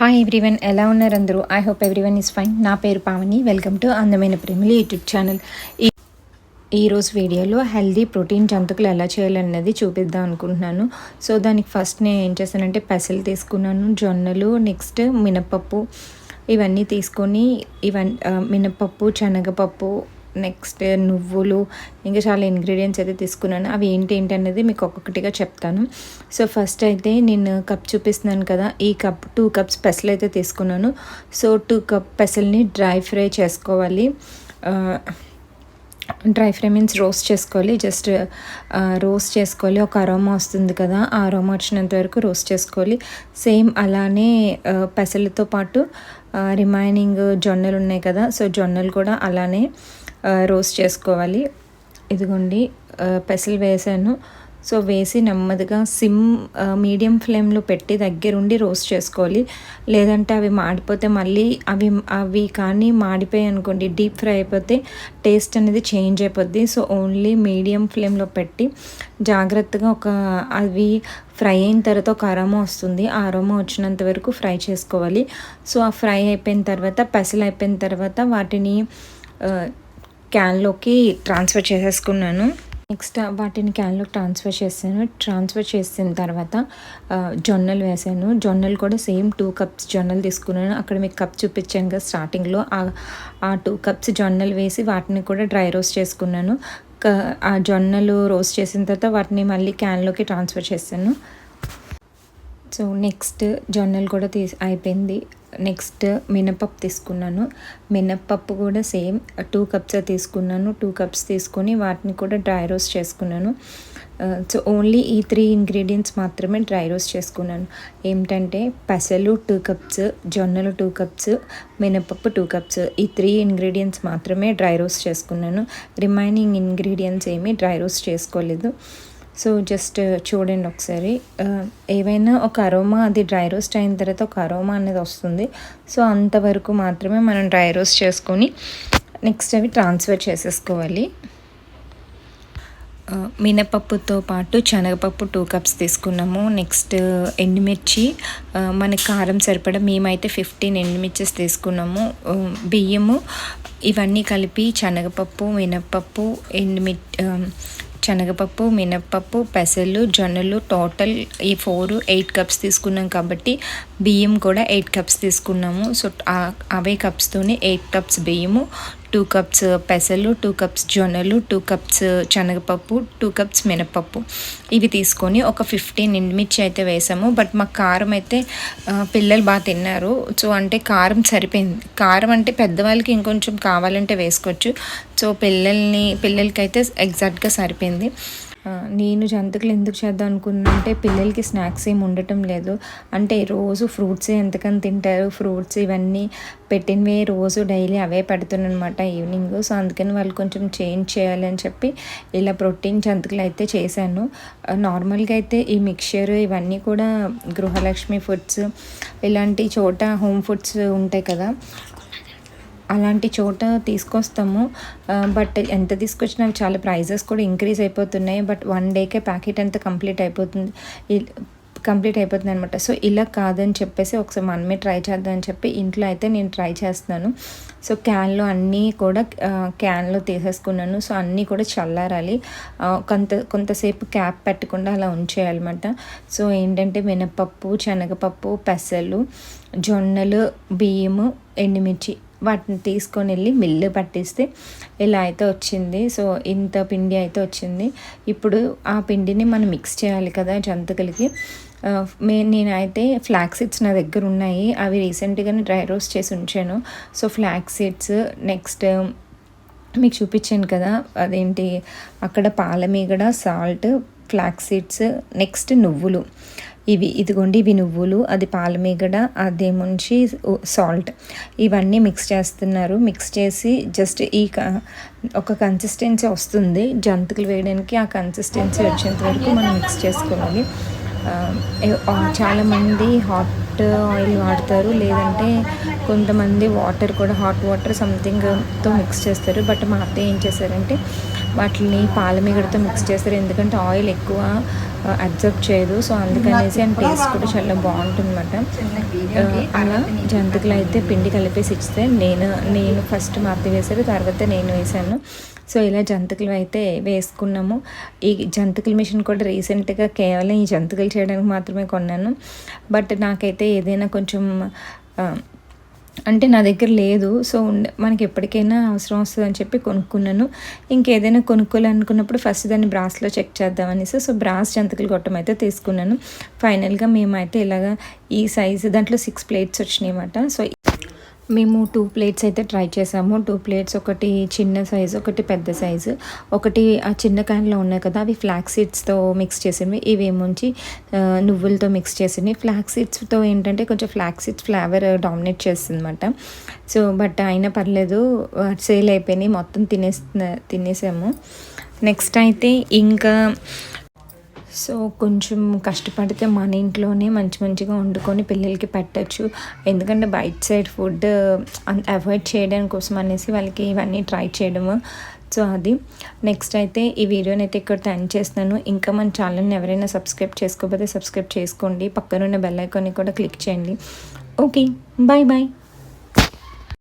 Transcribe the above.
Hi everyone ఎలా ఉన్నారు అందరూ? I hope everyone is fine నా పేరు పావని. వెల్కమ్ టు అందమైన ప్రేమిలి యూట్యూబ్ ఛానల్ ఈ ఈరోజు వీడియోలో హెల్దీ ప్రోటీన్ జంతుకులు ఎలా చేయాలన్నది చూపిద్దాం అనుకుంటున్నాను. సో దానికి ఫస్ట్ నేను ఏం చేశానంటే పెసలు తీసుకున్నాను జొన్నలు నెక్స్ట్ మినపప్పు ఇవన్నీ తీసుకొని ఇవన్నీ మినపప్పు శనగపప్పు నెక్స్ట్ నువ్వులు ఇంకా చాలా ఇంగ్రీడియంట్స్ అయితే తీసుకున్నాను. అవి ఏంటి ఏంటి అనేది మీకు ఒక్కొక్కటిగా చెప్తాను. సో ఫస్ట్ అయితే నేను కప్ చూపిస్తున్నాను కదా ఈ కప్ టూ కప్స్ పెసలు అయితే తీసుకున్నాను. సో టూ కప్ పెసల్ని డ్రై ఫ్రై చేసుకోవాలి. డ్రై ఫ్రై మీన్స్ రోస్ట్ చేసుకోవాలి. జస్ట్ రోస్ట్ చేసుకోవాలి. ఒక అరోమా వస్తుంది కదా ఆ అరోమా వచ్చినంత వరకు రోస్ట్ చేసుకోవాలి. సేమ్ అలానే పెసలతో పాటు రిమైనింగ్ జొన్నలు ఉన్నాయి కదా సో జొన్నలు కూడా అలానే రోస్ట్ చేసుకోవాలి. ఇదిగోండి పెసలు వేసాను. సో వేసి నెమ్మదిగా సిమ్ మీడియం ఫ్లేమ్లో పెట్టి దగ్గరుండి రోస్ట్ చేసుకోవాలి. లేదంటే అవి మాడిపోతే మళ్ళీ అవి అవి కానీ మాడిపోయి అనుకోండి డీప్ ఫ్రై అయిపోతే టేస్ట్ అనేది చేంజ్ అయిపోద్ది. సో ఓన్లీ మీడియం ఫ్లేమ్లో పెట్టి జాగ్రత్తగా ఒక అవి ఫ్రై అయిన తర్వాత ఒక అరోమా వస్తుంది. ఆ అరోమా వచ్చినంత వరకు ఫ్రై చేసుకోవాలి. సో ఆ ఫ్రై అయిపోయిన తర్వాత పెసలు అయిపోయిన తర్వాత వాటిని క్యాన్లోకి ట్రాన్స్ఫర్ చేసేసుకున్నాను. నెక్స్ట్ వాటిని క్యాన్లో ట్రాన్స్ఫర్ చేశాను. ట్రాన్స్ఫర్ చేసిన తర్వాత జొన్నలు వేసాను. జొన్నలు కూడా సేమ్ టూ కప్స్ జొన్నలు తీసుకున్నాను. అక్కడ మీకు కప్ చూపించాను కదా స్టార్టింగ్లో. ఆ టూ కప్స్ జొన్నలు వేసి వాటిని కూడా డ్రై రోస్ట్ చేసుకున్నాను. ఆ జొన్నలు రోస్ట్ చేసిన తర్వాత వాటిని మళ్ళీ క్యాన్లోకి ట్రాన్స్ఫర్ చేశాను. సో నెక్స్ట్ జొన్నలు కూడా తీసి అయిపోయింది. నెక్స్ట్ మినపప్పు తీసుకున్నాను. మినపప్పు కూడా సేమ్. టూ కప్స్ తీసుకున్నాను. టూ కప్స్ తీసుకొని వాటిని కూడా డ్రై రోస్ట్ చేసుకున్నాను. సో ఓన్లీ ఈ త్రీ ఇంగ్రీడియంట్స్ మాత్రమే డ్రై రోస్ట్ చేసుకున్నాను. ఏమిటంటే పెసలు టూ కప్స్ జొన్నలు టూ కప్స్ మినపప్పు టూ కప్స్. ఈ త్రీ ఇంగ్రీడియంట్స్ మాత్రమే డ్రై రోస్ట్ చేసుకున్నాను. రిమైనింగ్ ఇంగ్రీడియంట్స్ ఏమీ డ్రై రోస్ట్ చేసుకోలేదు. సో జస్ట్ చూడండి ఒకసారి. ఏవైనా ఒక అరోమా అది డ్రై రోస్ట్ అయిన తర్వాత ఒక అరోమా అనేది వస్తుంది. సో అంతవరకు మాత్రమే మనం డ్రై రోస్ట్ చేసుకొని నెక్స్ట్ అవి ట్రాన్స్ఫర్ చేసేసుకోవాలి. మినపప్పుతో పాటు శనగపప్పు టూ కప్స్ తీసుకున్నాము. నెక్స్ట్ ఎండుమిర్చి. మనకి కారం సరిపడా మేమైతే ఫిఫ్టీన్ ఎండుమిర్చెస్ తీసుకున్నాము. బియ్యము ఇవన్నీ కలిపి శనగపప్పు మినపప్పు ఎండుమిర్చి శనగపప్పు మినప్పప్పు పెసలు జొన్నలు టోటల్ ఈ ఫోర్ ఎయిట్ కప్స్ తీసుకున్నాం కాబట్టి బియ్యం కూడా ఎయిట్ కప్స్ తీసుకున్నాము. సో అవే కప్స్తోనే ఎయిట్ కప్స్ బియ్యము టూ కప్స్ పెసలు టూ కప్స్ జొన్నలు టూ కప్స్ శనగపప్పు టూ కప్స్ మినపప్పు. ఇవి తీసుకొని ఒక ఫిఫ్టీన్ ఎండుమిర్చి అయితే వేసాము. బట్ మాకు కారం అయితే పిల్లలు బాగా తిన్నారు. సో అంటే కారం సరిపోయింది. కారం అంటే పెద్దవాళ్ళకి ఇంకొంచెం కావాలంటే వేసుకోవచ్చు. సో పిల్లల్ని పిల్లలకైతే ఎగ్జాక్ట్గా సరిపోయింది. నేను జంతుకులు ఎందుకు చేద్దాం అనుకున్నంటే పిల్లలకి స్నాక్స్ ఏమి ఉండటం లేదు. అంటే రోజు ఫ్రూట్స్ ఎంతకని తింటారు ఫ్రూట్స్ ఇవన్నీ పెట్టినవి రోజు డైలీ అవే పెడుతున్నానమాట ఈవినింగ్. సో అందుకని వాళ్ళు కొంచెం చేంజ్ చేయాలి అని చెప్పి ఇలా ప్రోటీన్ జంతుకులు అయితే చేశాను. నార్మల్గా అయితే ఈ మిక్చర్ ఇవన్నీ కూడా గృహలక్ష్మి ఫుడ్స్ ఇలాంటి చోట హోమ్ ఫుడ్స్ ఉంటాయి కదా అలాంటి చోట తీసుకొస్తాము. బట్ ఎంత తీసుకొచ్చినా చాలా ప్రైజెస్ కూడా ఇంక్రీజ్ అయిపోతున్నాయి. బట్ వన్ డేకే ప్యాకెట్ అంతా కంప్లీట్ అయిపోతుంది. కంప్లీట్ అయిపోతుంది అనమాట సో ఇలా కాదని చెప్పేసి ఒకసారి మనమే ట్రై చేద్దామని చెప్పి ఇంట్లో అయితే నేను ట్రై చేస్తున్నాను. సో క్యాన్లో అన్నీ కూడా క్యాన్లో తీసేసుకున్నాను. సో అన్నీ కూడా చల్లారాలి. కొంత కొంతసేపు క్యాప్ పెట్టకుండా అలా ఉంచేయాలన్నమాట. సో ఏంటంటే మినపప్పు శనగపప్పు పెసలు జొన్నలు బియ్యము ఎండుమిర్చి వాటిని తీసుకొని వెళ్ళి మిల్లు పట్టిస్తే ఇలా అయితే వచ్చింది సో ఇంత పిండి అయితే వచ్చింది. ఇప్పుడు ఆ పిండిని మనం మిక్స్ చేయాలి కదా జంతికలకి. మే నేనైతే ఫ్లాక్ సీడ్స్ నా దగ్గర ఉన్నాయి. అవి రీసెంట్గానే డ్రై రోస్ట్ చేసి ఉంచాను. సో ఫ్లాక్ సీడ్స్ నెక్స్ట్ మీకు చూపించాను కదా అదేంటి అక్కడ పాలమీగడ సాల్ట్ ఫ్లాక్ సీడ్స్ నెక్స్ట్ నువ్వులు. ఇవి ఇదిగోండి ఇవి నువ్వులు అది పాలమీగడ అదేముంచి సాల్ట్ ఇవన్నీ మిక్స్ చేస్తున్నారు. మిక్స్ చేసి జస్ట్ ఈ ఒక కన్సిస్టెన్సీ వస్తుంది. జంతుకులు వేయడానికి ఆ కన్సిస్టెన్సీ వచ్చేంత వరకు మనం మిక్స్ చేసుకోవాలి. చాలామంది హాట్ ఆయిల్ వాడతారు. లేదంటే కొంతమంది వాటర్ కూడా హాట్ వాటర్ సంథింగ్తో మిక్స్ చేస్తారు. బట్ మా అత్తయ్య ఏం చేశారంటే వాటిని పాల మీగడతో మిక్స్ చేస్తారు. ఎందుకంటే ఆయిల్ ఎక్కువ అబ్జర్బ్ చేయదు. సో అందుకనేసి అండ్ టేస్ట్ కూడా చాలా బాగుంటుందన్నమాట. అలా జంతికలు అయితే పిండి కలిపేసి ఇస్తే నేను నేను ఫస్ట్ మా అత్త వేశారు తర్వాత నేను వేసాను. సో ఇలా జంతికలు అయితే వేసుకున్నాము. ఈ జంతికల మిషన్ కూడా రీసెంట్గా కేవలం ఈ జంతికలు చేయడానికి మాత్రమే కొన్నాను. బట్ నాకైతే ఏదైనా కొంచెం అంటే నా దగ్గర లేదు. సో మనకి ఎప్పటికైనా అవసరం వస్తుంది అని చెప్పి కొనుక్కున్నాను. ఇంకేదైనా కొనుక్కోవాలనుకున్నప్పుడు ఫస్ట్ దాన్ని బ్రాస్లో చెక్ చేద్దామనేసి సో బ్రాస్ జంతికలు గొట్టం అయితే తీసుకున్నాను. ఫైనల్గా మేమైతే ఇలాగా ఈ సైజు దాంట్లో సిక్స్ ప్లేట్స్ వచ్చినాయి అన్నమాట. సో మేము టూ ప్లేట్స్ అయితే ట్రై చేసాము. టూ ప్లేట్స్ ఒకటి చిన్న సైజు ఒకటి పెద్ద సైజు ఒకటి ఆ చిన్న క్యాన్లో ఉన్నాయి కదా అవి ఫ్లాక్ సీడ్స్తో మిక్స్ చేసినవి. ఇవి నువ్వులతో మిక్స్ చేసినవి. ఫ్లాక్ సీడ్స్తో ఏంటంటే కొంచెం ఫ్లాక్ సీడ్స్ ఫ్లేవర్ డామినేట్ చేస్తుంది అనమాట సో బట్ అయినా పర్లేదు సేల్ అయిపోయినాయి. మొత్తం తినేస్తున్న తినేసాము. నెక్స్ట్ అయితే ఇంకా సో కొంచెం కష్టపడితే మన ఇంట్లోనే మంచి మంచిగా వండుకొని పిల్లలకి పెట్టచ్చు. ఎందుకంటే బయట సైడ్ ఫుడ్ అవాయిడ్ చేయడం కోసం అనేసి వాళ్ళకి ఇవన్నీ ట్రై చేయడము. సో అది. నెక్స్ట్ అయితే ఈ వీడియోని అయితే ఇక్కడ ఎండ్ చేస్తున్నాను. ఇంకా మన ఛానల్ని ఎవరైనా సబ్స్క్రైబ్ చేసుకోకపోతే సబ్స్క్రైబ్ చేసుకోండి. పక్కనున్న బెల్ ఐకాన్ని కూడా క్లిక్ చేయండి. ఓకే. Bye bye